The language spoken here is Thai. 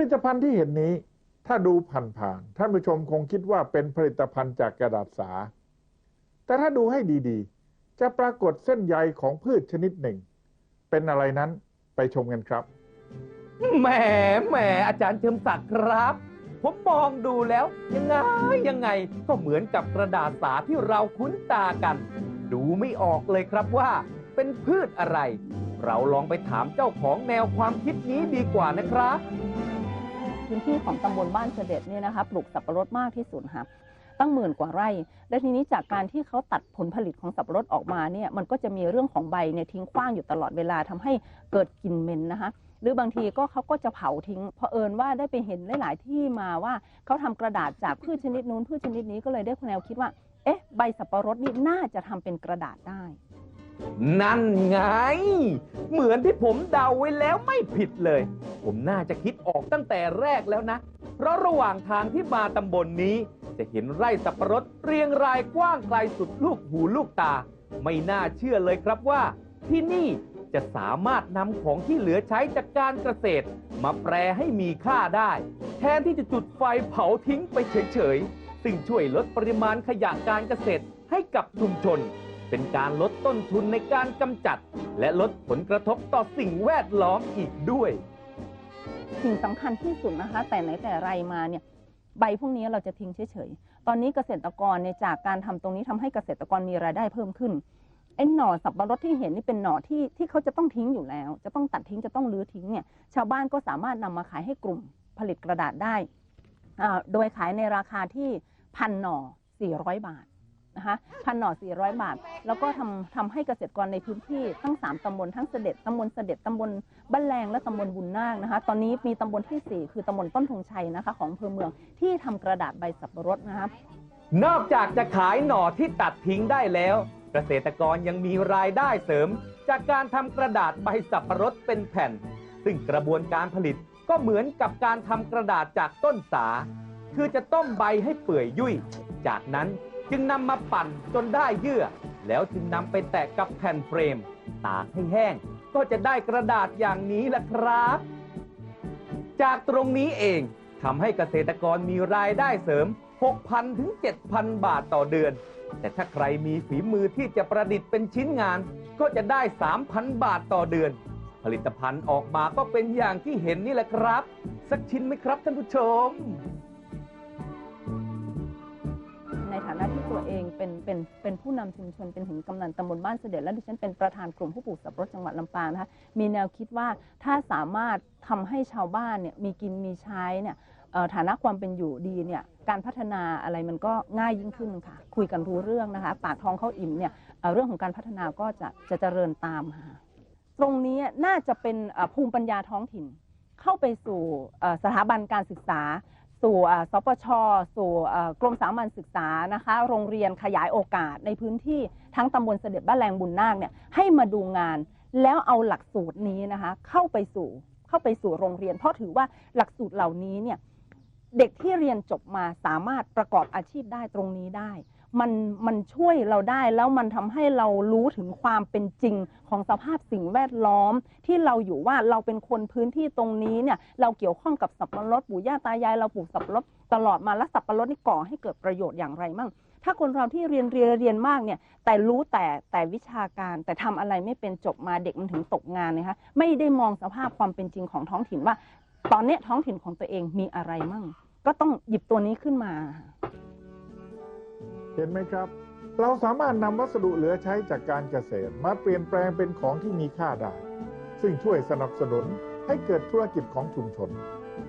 ลิตภัณฑ์ที่เห็นนี้ ถ้าดูผ่านๆท่านผู้ชมคงคิดว่าเป็นผลิตภัณฑ์จากกระดาษสา แต่ถ้าดูให้ดีๆ จะปรากฏเส้นใยของพืชชนิดหนึ่ง เป็นอะไรนั้นไปชมกันครับแหมแหมอาจารย์เชิมศักดิ์ครับ ผมมองดูแล้ว ยังไงยังไงก็เหมือนกับกระดาษสาที่เราคุ้นตากัน ดูไม่ออกเลยครับว่า เป็นพืชอะไร เราลองไปถามเจ้าของแนวความคิดนี้ดีกว่านะครับ พื้นที่ของตำบลบ้านเสด็จเนี่ยนะคะปลูกสับปะรดมากที่สุดค่ะตั้งหมื่นกว่าไร่ และทีนี้จากการที่เขาตัดผลผลิตของสับปะรดออกมาเนี่ยมันก็จะมีเรื่องของใบเนี่ยทิ้งขว้างอยู่ตลอดเวลาทำให้เกิดกลิ่นเหม็นนะคะหรือบางทีก็เขาก็จะเผาทิ้งเผอิญว่าได้ไปเห็นหลาย ๆ ที่มาว่าเขาทำกระดาษจากพืชชนิดนู้นพืชชนิดนี้ก็เลยได้แนวคิดว่า เอ๊ะ ใบสับปะรดนี่น่าจะทำเป็นกระดาษได้ นั่นไง เหมือนที่ผมเดาไว้แล้วไม่ผิดเลย ผมน่าจะคิดออกตั้งแต่แรกแล้วนะ เพราะระหว่างทางที่มาตำบลนนี้ จะเห็นไร่สับปะรดเรียงรายกว้างไกลสุดลูกหูลูกตา ไม่น่าเชื่อเลยครับว่า ที่นี่จะสามารถนำของที่เหลือใช้จากการเกษตร มาแปรให้มีค่าได้ แทนที่จะจุดไฟเผาทิ้งไปเฉยๆ ซึ่งช่วยลดปริมาณขยะการเกษตรให้กับชุมชน เป็นการลดต้นทุนในการกำจัด และลดผลกระทบต่อสิ่งแวดล้อมอีกด้วย สิ่งสำคัญที่สุดนะคะ แต่ไหนแต่ไรมาเนี่ยใบพวกนี้เราจะทิ้งเฉยๆ ตอนนี้เกษตรกรเนี่ยจากการทำตรงนี้ทำให้เกษตรกรมีรายได้เพิ่มขึ้นไอ้หน่อสับปะรดที่เห็นนี่เป็นหน่อที่ที่เขาจะต้องทิ้งอยู่แล้ว จะต้องตัดทิ้งจะต้องรื้อทิ้งเนี่ยชาวบ้านก็สามารถนำมาขายให้กลุ่มผลิตกระดาษได้อ่าโดยขายในราคาที่พันหน่อ400 บาท นะคะพันหน่อ 400 บาท แล้วก็ทำทำให้เกษตรกรในพื้นที่ทั้ง 3 ตำบลทั้งเสด็จตำบลเสด็จตำบลบ้านแรงและตำบลบุญนาคนะคะ ตอนนี้มีตำบลที่ 4 คือตำบลต้นธงชัยนะคะของอำเภอเมืองที่ทำกระดาษใบสับปะรดนะคะนอกจากจะขายหน่อที่ตัดทิ้งได้แล้ว เกษตรกรยังมีรายได้เสริม จากการทำกระดาษใบสับปะรดเป็นแผ่น ซึ่งกระบวนการผลิตก็เหมือนกับการทำกระดาษจากต้นสา คือจะต้มใบให้เปื่อยยุ่ย จากนั้น จึงนำมาปั่นจนได้เยื่อ แล้วจึงนำไปแตะกับแผ่นเฟรม ตากให้แห้ง ก็จะได้กระดาษอย่างนี้แหละครับ จากตรงนี้เองทำให้เกษตรกรมีรายได้เสริม 6,000 ถึง 7,000 บาทต่อเดือน แต่ถ้าใครมีฝีมือที่จะประดิษฐ์เป็นชิ้นงาน ก็จะได้ 3,000 บาทต่อเดือน ผลิตภัณฑ์ออกมาก็เป็นอย่างที่เห็นนี่แหละครับ สักชิ้นไหมครับท่านผู้ชม เป็นเป็นเป็นผู้นำชุมชนเป็นถึงกำนันตำบลบ้านเสด็จและดิฉันเป็นประธานกลุ่มผู้ปลูกสับปะรดจังหวัดลำปางนะคะมีแนวคิดว่าถ้าสามารถทำให้ชาวบ้านเนี่ยมีกินมีใช้เนี่ยฐานะความเป็นอยู่ดีเนี่ยการพัฒนาอะไรมันก็ง่ายยิ่งขึ้นค่ะ คุยกันรู้เรื่องนะคะ ปากท้องเขาอิ่มเนี่ยเเรื่องของการพัฒนาก็จะจะเจริญตามค่ะตรงนี้น่าจะเป็นภูมิปัญญาท้องถิ่นเข้าไปสู่สถาบันการศึกษา สู่อ่าสปช สู่อ่ากรมสามัญศึกษานะคะ โรงเรียนขยายโอกาสในพื้นที่ทั้งตำบลเสด็จบ้านแรงบุญนาคเนี่ยให้มาดูงานแล้วเอาหลักสูตรนี้นะคะเข้าไปสู่เข้าไปสู่โรงเรียน เพราะถือว่าหลักสูตรเหล่านี้เนี่ยเด็กที่เรียนจบมาสามารถประกอบอาชีพได้ตรงนี้ได้ มันมันช่วยเราได้แล้วมันทำให้เรารู้ถึงความเป็นจริงของสภาพสิ่งแวดล้อม ที่เราอยู่ว่าเราเป็นคนพื้นที่ตรงนี้เนี่ยเราเกี่ยวข้องกับสับปะรดปู่ย่าตายายเราปลูกสับปะรดตลอดมาแล้วสับปะรดนี่ก่อให้เกิดประโยชน์อย่างไรมั่งถ้าคนเราที่เรียนเรียนเรียนมากเนี่ยแต่รู้แต่แต่วิชาการแต่ทำอะไรไม่เป็นจบมาเด็กมันถึงตกงานนะคะไม่ได้มองสภาพความเป็นจริงของท้องถิ่นว่า ตอนนี้ท้องถิ่นของตัวเองมีอะไรมั่ง ก็ต้องหยิบตัวนี้ขึ้นมา เห็นไหมครับ เราสามารถนำวัสดุเหลือใช้จากการเกษตร มาเปลี่ยนแปลงเป็นของที่มีค่าได้ ซึ่งช่วยสนับสนุนให้เกิดธุรกิจของชุมชน